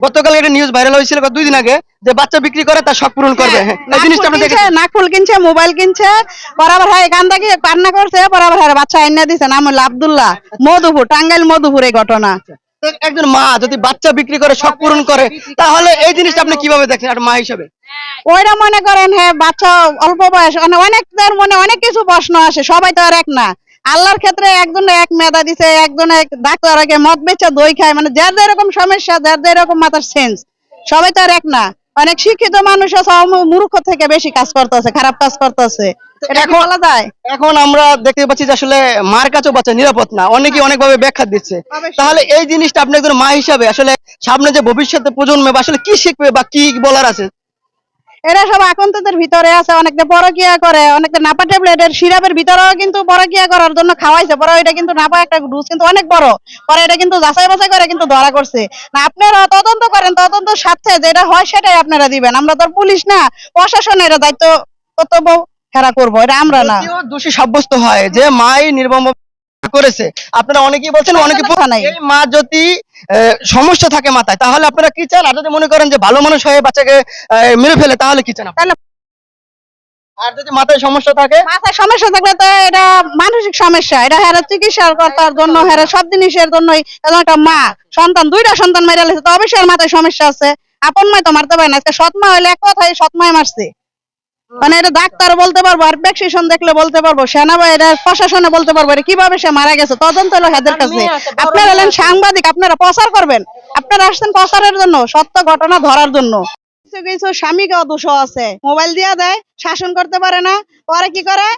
গতকাল একটা news viral হয়েছিল গত দুই দিন আগে যে বাচ্চা বিক্রি করে তার শখ পূরণ করবে। হ্যাঁ, এই জিনিসটা আপনি দেখেছেন? নাকফুল কিনছে মোবাইল কিনছে বরাবর হয় এখান থেকে কান্না করছে বরাবর হয় বাচ্চা আইনা দিছে নাম হলো আব্দুল্লাহ মধুপুর টাঙ্গাইল মধুপুর এই ঘটনা। একজন মা যদি বাচ্চা বিক্রি করে শখ পূরণ করে তাহলে এই জিনিসটা আপনি কীভাবে দেখেন একটা মা হিসাবে? ওইটা মনে করেন হ্যাঁ বাচ্চা অল্প বয়স মানে অনেকদের মনে অনেক কিছু প্রশ্ন আসে সবাই তো আর এক না। আল্লাহর ক্ষেত্রে একজন এক মেধা দিছে একজন এক ডাক্তার আগে মদ বেচে দই খায় মানে যার যেরকম সমস্যা যার যেরকম মাথার সেন্স সবাই তো আর এক না। অনেক শিক্ষিত মানুষ আছে মূর্খ থেকে বেশি কাজ করতেছে খারাপ কাজ করতেছে। এটা বলা যায়? এখন আমরা দেখতে পাচ্ছি যে আসলে মার কাছেও বাচ্চা নিরাপদ না অনেকে অনেক ভাবে ব্যাখ্যা দিচ্ছে। তাহলে এই জিনিসটা আপনি একজন মা হিসাবে আসলে সামনে যে ভবিষ্যতে প্রজন্মে বা আসলে কি শিখবে বা কি বলার আছে? এরা সব আকন্তদের ভিতরে আছে, অনেকটা পরকিয়া করে, অনেকটা নাপা ট্যাবলেটের সিরাপের ভিতরেও কিন্তু পরকিয়া করার জন্য খাওয়াইছে। পরে এটা কিন্তু নাপা একটা ডোজ কিন্তু অনেক বড়। পরে এটা কিন্তু যাচাই বাছাই করে কিন্তু ধরা করছে। না, আপনারা তদন্ত করেন, তদন্ত সাথে যেটা হয় সেটাই আপনারা দিবেন। আমরা তো পুলিশ না, প্রশাসনের দায়িত্ব কর্তব্য খেরা করব, এটা আমরা না। দোষী সাব্যস্ত হয় যে মাই নির্মম করেছে। আপনারা অনেকেই বলছেন অনেকে। এই মা যদি সমস্যা থাকে মাথায় তাহলে আপনারা কি চান? আর যদি মনে করেন যে ভালো মানুষ হয়ে বাচ্চাকে মেরে ফেলে তাহলে কি চান আর যদি মাথায় সমস্যা থাকে? মাথায় সমস্যা থাকলে তো এটা মানসিক সমস্যা। এটা হেরা চিকিৎসা করার জন্য হেরা সব জিনিসের জন্যই একটা মা। সন্তান দুইটা সন্তান মেরে লেছে তো অবশ্যই মাথায় সমস্যা আছে। আপন মাই তো মারতে পারে না। সৎ মা হইলে এক কথাই সৎ মাই মারছে। মানে এটা ডাক্তার বলতে পারব আর প্রেসক্রিপশন দেখলে বলতে পারব সেনাবা এটা প্রশাসনে বলতে পারব এটা কীভাবে সে মারা গেছে তদন্ত হলো হেদের কাছে। আপনারা হলেন সাংবাদিক আপনারা প্রচার করবেন। আপনারা আসছেন প্রচারের জন্য সত্য ঘটনা ধরার জন্য। কিছু কিছু স্বামীকে দোষ আছে মোবাইল দিয়ে দেয় শাসন করতে পারে না পরে কি করে?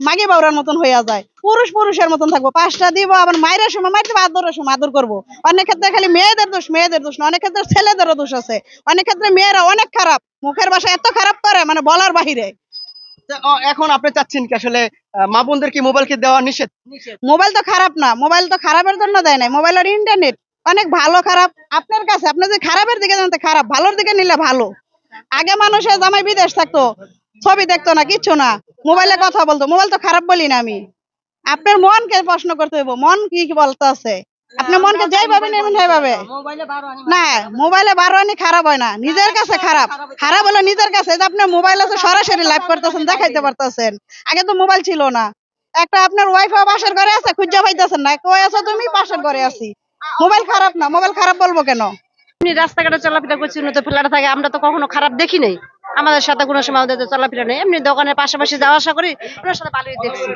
মাগি বাউরার মতন হইয়া যায়। পুরুষ পুরুষের মতন থাকব। পাঁচটা দিব আবার মায়ের সময় মাইতে আদরের সময় আদর করব। অনেক ক্ষেত্রে খালি মেয়েদের দোষ মেয়েদের দোষ না অনেক ক্ষেত্রে ছেলেদেরও দোষ আছে। অনেক ক্ষেত্রে মেয়েরা অনেক খারাপ। মুখের ভাষা এত খারাপ করে মানে বলার বাহিরে। এখন আপনি চাচ্ছেন কি আসলে মা বোনদের কি মোবাইল কি দেওয়া নিষেধ? মোবাইল তো খারাপ না। মোবাইল তো খারাপের জন্য দেয় না মোবাইল আর ইন্টারনেট। অনেক ভালো খারাপ। আপনার কাছে আপনি যে খারাপের দিকে জানতে খারাপ ভালোর দিকে নিলে ভালো। আগে মানুষের জামাই বিদেশ থাকতো ছবি দেখতো না কিচ্ছু না। মোবাইলে কথা বলতো মোবাইল তো খারাপ বলি না আমি। আপনার মনকে প্রশ্ন করতে হইব মন কি কি বলতে আছে আপনার মনকে যাই পাবে নেবেন সেইভাবে। না মোবাইলে বারো আনি খারাপ হয় না নিজের কাছে খারাপ। খারাপ হলো নিজের কাছে যে আপনার মোবাইল আছে সরাসরি লাইভ করতেছেন দেখাইতে পারতেছেন। আগে তো মোবাইল ছিল না। একটা আপনার ওয়াইফাই পাশের ঘরে আছে খুঁজা পাইতেছেন না কই আছো তুমি? পাশের ঘরে আছি। মোবাইল খারাপ না মোবাইল খারাপ বলব কেন? এমনি রাস্তাঘাটে চলাফেরা করছি উন্নত ফেলাটা থাকে আমরা তো কখনো খারাপ দেখি নাই। আমাদের সাথে কোনো সময় আমাদের চলাফেরা নেই, এমনি দোকানের পাশাপাশি যাওয়া আসা করি, ওনার সাথে ভালোই দেখছি।